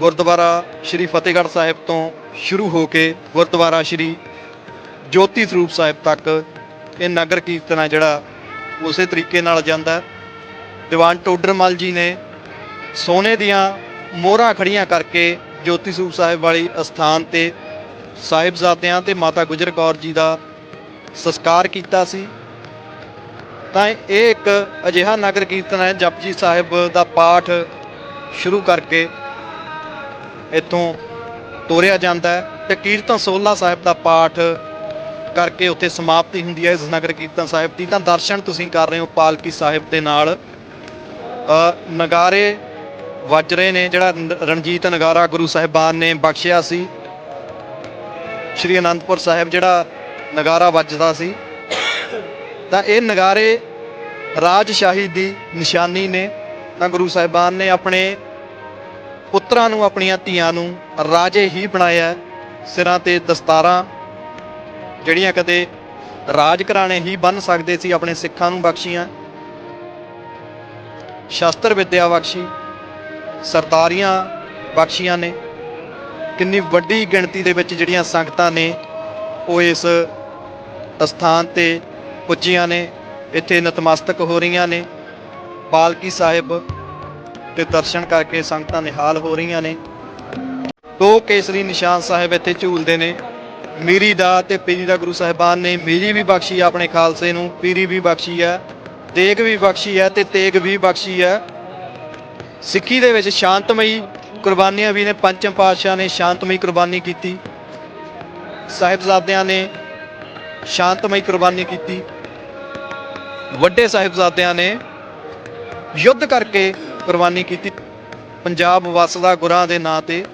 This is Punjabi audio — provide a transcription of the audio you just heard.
ਗੁਰਦੁਆਰਾ ਸ਼੍ਰੀ ਫਤਿਹਗੜ੍ਹ ਸਾਹਿਬ ਤੋਂ ਸ਼ੁਰੂ ਹੋ ਕੇ ਗੁਰਦੁਆਰਾ ਸ਼੍ਰੀ ਜੋਤੀ ਸਰੂਪ ਸਾਹਿਬ ਤੱਕ ਇਹ ਨਗਰ ਕੀਰਤਨ ਹੈ ਜਿਹੜਾ ਉਸੇ ਤਰੀਕੇ ਨਾਲ ਜਾਂਦਾ ਦੀਵਾਨ ਟੋਡਰਮਲ ਜੀ ਨੇ ਸੋਨੇ ਦੀਆਂ ਮੋਹਰਾਂ ਖੜੀਆਂ ਕਰਕੇ ਜੋਤੀ ਸਰੂਪ ਸਾਹਿਬ ਵਾਲੀ ਅਸਥਾਨ ਤੇ ਸਾਹਿਬਜ਼ਾਦਿਆਂ ਤੇ ਮਾਤਾ ਗੁਜਰ ਕੌਰ ਜੀ ਦਾ ਸੰਸਕਾਰ ਕੀਤਾ ਸੀ। ਤਾਂ ਇਹ ਇੱਕ ਅਜਿਹਾ ਨਗਰ ਕੀਰਤਨ ਹੈ, ਜਪਜੀ ਸਾਹਿਬ ਦਾ ਪਾਠ ਸ਼ੁਰੂ ਕਰਕੇ ਇੱਥੋਂ ਤੋਰਿਆ ਜਾਂਦਾ ਹੈ ਤੇ ਕੀਰਤਨ ਸੋਲਾ ਸਾਹਿਬ ਦਾ ਪਾਠ ਕਰਕੇ ਉੱਥੇ ਸਮਾਪਤੀ ਹੁੰਦੀ ਹੈ ਇਸ ਨਗਰ ਕੀਰਤਨ ਸਾਹਿਬ ਦੀ। ਤਾਂ ਦਰਸ਼ਨ ਤੁਸੀਂ ਕਰ ਰਹੇ ਹੋ ਪਾਲਕੀ ਸਾਹਿਬ ਦੇ ਨਾਲ। ਨਗਾਰੇ ਵੱਜ ਰਹੇ ਨੇ, ਜਿਹੜਾ ਰਣਜੀਤ ਨਗਾਰਾ ਗੁਰੂ ਸਾਹਿਬਾਨ ਨੇ ਬਖਸ਼ਿਆ ਸੀ। ਸ਼੍ਰੀ ਅਨੰਦਪੁਰ ਸਾਹਿਬ ਜਿਹੜਾ ਨਗਾਰਾ ਵੱਜਦਾ ਸੀ। ਤਾਂ ਇਹ ਨਗਾਰੇ ਰਾਜਸ਼ਾਹੀ ਦੀ ਨਿਸ਼ਾਨੀ ਨੇ। ਤਾਂ ਗੁਰੂ ਸਾਹਿਬਾਨ ਨੇ ਆਪਣੇ ਪੁੱਤਰਾਂ ਨੂੰ, ਆਪਣੀਆਂ ਧੀਆਂ ਨੂੰ ਰਾਜੇ ਹੀ ਬਣਾਇਆ ਸਿਰਾਂ ਤੇ ਦਸਤਾਰਾਂ ਜਿਹੜੀਆਂ ਕਦੇ ਰਾਜ ਘਰਾਣੇ ਹੀ ਬੰਨ ਸਕਦੇ ਸੀ, ਆਪਣੇ ਸਿੱਖਾਂ ਨੂੰ ਬਖਸ਼ੀਆਂ। ਸ਼ਸਤਰ ਵਿੱਦਿਆ ਬਖਸ਼ੀ, ਸਰਦਾਰੀਆਂ ਬਖਸ਼ੀਆਂ ਨੇ। ਕਿੰਨੀ ਵੱਡੀ ਗਿਣਤੀ ਦੇ ਵਿੱਚ ਜਿਹੜੀਆਂ ਸੰਗਤਾਂ ਨੇ, ਉਹ ਇਸ ਅਸਥਾਨ ਤੇ ਪੁੱਜੀਆਂ ਨੇ। ਇੱਥੇ ਨਤਮਸਤਕ ਹੋ ਰਹੀਆਂ ਨੇ। ਪਾਲਕੀ ਸਾਹਿਬ ਤੇ ਦਰਸ਼ਨ ਕਰਕੇ ਸੰਗਤਾਂ ਨਿਹਾਲ ਹੋ ਰਹੀਆਂ ਨੇ। ਦੋ ਕੇਸਰੀ ਨਿਸ਼ਾਨ ਸਾਹਿਬ ਇੱਥੇ ਝੂਲਦੇ ਨੇ। ਮੀਰੀ ਦਾ ਤੇ ਪੀਰੀ ਦਾ ਗੁਰੂ ਸਾਹਿਬਾਨ ਨੇ ਮੀਰੀ ਵੀ ਬਖਸ਼ੀ ਆ ਆਪਣੇ ਖਾਲਸੇ ਨੂੰ, ਪੀਰੀ ਵੀ ਬਖਸ਼ੀ ਹੈ ਤੇਗ ਵੀ ਬਖਸ਼ੀ ਹੈ ਤੇ ਤੇਗ ਵੀ ਬਖਸ਼ੀ ਹੈ ਸਿੱਖੀ ਦੇ ਵਿੱਚ ਸ਼ਾਂਤਮਈ ਕੁਰਬਾਨੀਆਂ ਵੀ ਨੇ, ਪੰਚਮ ਪਾਤਸ਼ਾਹ ਨੇ ਸ਼ਾਂਤਮਈ ਕੁਰਬਾਨੀ ਕੀਤੀ। ਸਾਹਿਬਜ਼ਾਦਿਆਂ ਨੇ ਸ਼ਾਂਤਮਈ ਕੁਰਬਾਨੀ ਕੀਤੀ। ਵੱਡੇ ਸਾਹਿਬਜ਼ਾਦਿਆਂ ਨੇ ਯੁੱਧ ਕਰਕੇ ਕੁਰਬਾਨੀ ਕੀਤੀ। ਪੰਜਾਬ ਵਸਦਾ ਗੁਰਾਂ ਦੇ ਨਾਂ ਤੇ